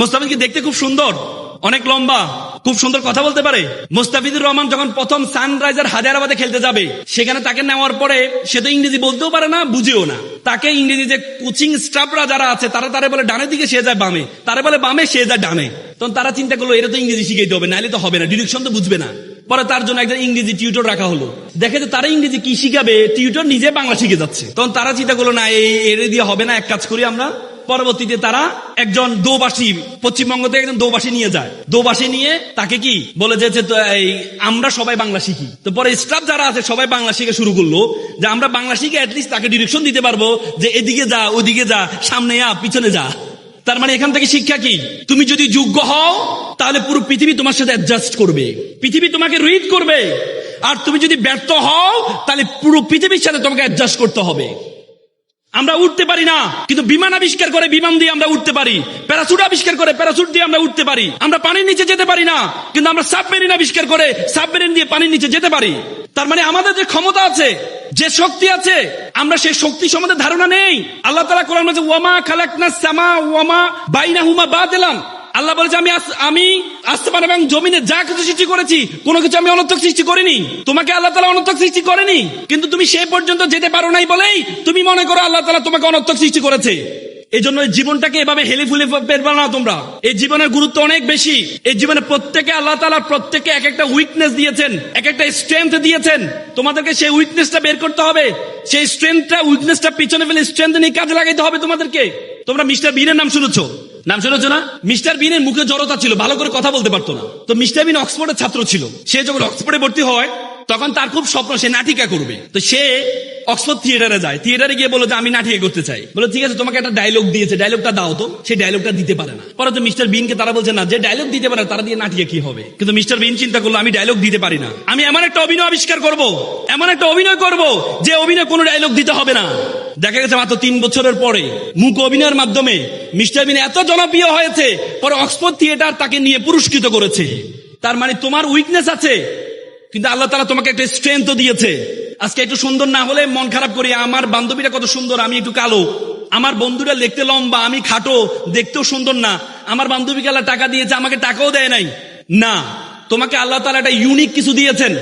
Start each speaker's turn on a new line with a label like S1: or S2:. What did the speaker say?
S1: মোস্তাফিজ কি দেখতে খুব সুন্দর, অনেক লম্বা, খুব সুন্দর কথা বলতে পারে। মোস্তাফিজুর রহমান যখন প্রথম সানরাইজার হায়দ্রাবাদে খেলতে যাবে, সেখানে তাকে নেওয়ার পরে সে তো ইংরেজি বলতেও পারে না, বুঝেও না। তাকে ইংরেজি যে কোচিং স্টাফরা যারা আছে, তারা তারা বলে ডানের দিকে সে যায় বামে, তারা বলে বামে সে যায় ডানে। তখন তারা চিন্তা করল এটা তো ইংরেজি শিখাইতে হবে নাহলে তো হবে না, ডিরেকশন তো বুঝবে না। পরে তার জন্য একজন ইংরেজি টিউটর রাখা হলো। দেখে যে তারা ইংরেজি কি শিখাবে, টিউটর নিজে বাংলা শিখে যাচ্ছে। তখন তারা চিন্তা করল, না এই এর দিয়ে হবে না, এক কাজ করি আমরা। পরবর্তীতে তারা একজন দোবাসী, পশ্চিমবঙ্গ থেকে একজন দোবাসী নিয়ে যায়। দোবাসী নিয়ে তাকে কি বলে যে আমরা সবাই বাংলা শিখি। তো পরে স্টাফ যারা আছে, সবাই বাংলা শিখে শুরু করল যে, আমরা বাংলা শিখে অ্যাটলিস্ট তাকে ডিরেকশন দিতে পারব যে, এদিকে যা, ওদিকে যা, সামনে যা পিছনে যা। তার মানে এখান থেকে শিক্ষা কি? তুমি যদি যোগ্য হও, তাহলে পুরো পৃথিবী তোমার সাথে অ্যাডজাস্ট করবে। পৃথিবী তোমাকে রিড করবে। আর তুমি যদি ব্যর্থ হও, তাহলে পুরো পৃথিবীর সাথে তোমাকে অ্যাডজাস্ট করতে হবে। আমরা উঠতে পারি না। কিন্তু বিমান আবিষ্কার করে বিমান দিয়ে আমরা উঠতে পারি। প্যারাসুট আবিষ্কার করে প্যারাসুট দিয়ে আমরা উঠতে পারি। আমরা পানির নিচে যেতে পারি না। কিন্তু আমরা সাবমেরিন আবিষ্কার করে সাবমেরিন দিয়ে পানির নিচে যেতে পারি। তার মানে আমাদের যে ক্ষমতা আছে, যে শক্তি আছে, আমরা সেই শক্তি সম্বন্ধে ধারণা নেই। আল্লাহ তালা কোরআন ওয়ামা খালাকনা সামা, ওয়ামা বাইনা হুমা বা দিলাম আল্লাহ বলেছে, আমি আমি আসমান এবং জমিনে যা কিছু সৃষ্টি করেছি, কোনো কিছু আমি অনর্থক সৃষ্টি করিনি। তোমাকে আল্লাহ তালা অনর্থক সৃষ্টি করেনি। কিন্তু তুমি সে পর্যন্ত যেতে পারো নাই বলেই তুমি মনে করো আল্লাহ তালা তোমাকে অনর্থক সৃষ্টি করেছে। এই জন্য জীবনটাকে এভাবে হেলে ফুলে পেরবা না তোমরা। এই জীবনের গুরুত্ব অনেক বেশি। এই জীবনে প্রত্যেকে আল্লাহ তালা প্রত্যেকে এক একটা উইকনেস দিয়েছেন, এক একটা স্ট্রেংথ দিয়েছেন। তোমাদেরকে সেই উইকনেসটা বের করতে হবে। সেই স্ট্রেংথটা উইকনেসটা পিছনে ফেলে স্ট্রেংথ নিয়ে কাজে লাগাইতে হবে তোমাদেরকে। তোমরা মিস্টার বীরের নাম শুনেছো। নাম শুনেছো না? মিস্টার বিনের মুখে জড়তা ছিল, ভালো করে কথা বলতে পারতো না। তো মিস্টার বিন অক্সফোর্ডের ছাত্র ছিল। সে যখন অক্সফোর্ডে ভর্তি হয়, তখন তার খুব স্বপ্ন, সে নাটিকা করবে। তো সে অক্সফোর্ড থিয়েটারে যায়। থিয়েটারে গিয়ে বলো যে, আমি নাটিকা করতে চাই। বলো ঠিক আছে, তোমাকে একটা ডায়লগ দিয়েছে। ডায়লগটা দাও তো। সেই ডায়লগটা দিতে পারে না। পরে তো মিস্টার বিনকে তারা বলছে, না, যে ডায়লগ দিতে পারে, তারা দিয়ে নাটিকা কি হবে? কিন্তু মিস্টার বিন চিন্তা করল, আমি ডায়লগ দিতে পারি না। আমি এমন একটা অভিনয় আবিষ্কার করব, এমন একটা অভিনয় করব, যে অভিনয় কোনো ডায়লগ দিতে হবে না। দেখা গেছে মাত্র তিন বছরের পরে মুখ অভিনয়ের মাধ্যমে মিস্টার বিন এত জনপ্রিয় হয়েছে, পরে অক্সফোর্ড থিয়েটার তাকে নিয়ে পুরস্কৃত করেছে। তার মানে তোমার উইকনেস আছে, কিন্তু আল্লাহ তালা তোমাকে একটা স্ট্রেংথ দিয়েছে। আজকে একটু সুন্দর না হলে মন খারাপ করি, আমার বান্ধবীরা কত সুন্দর, আমি একটু কালো। আমার বন্ধুরা দেখতে লম্বা, আমি খাটো, দেখতেও সুন্দর না। আমার বান্ধবীকে আল্লাহ টাকা দিয়েছে, আমাকে টাকাও দেয় নাই। না, তোমাকে আল্লাহ তালা একটা ইউনিক কিছু দিয়েছেন।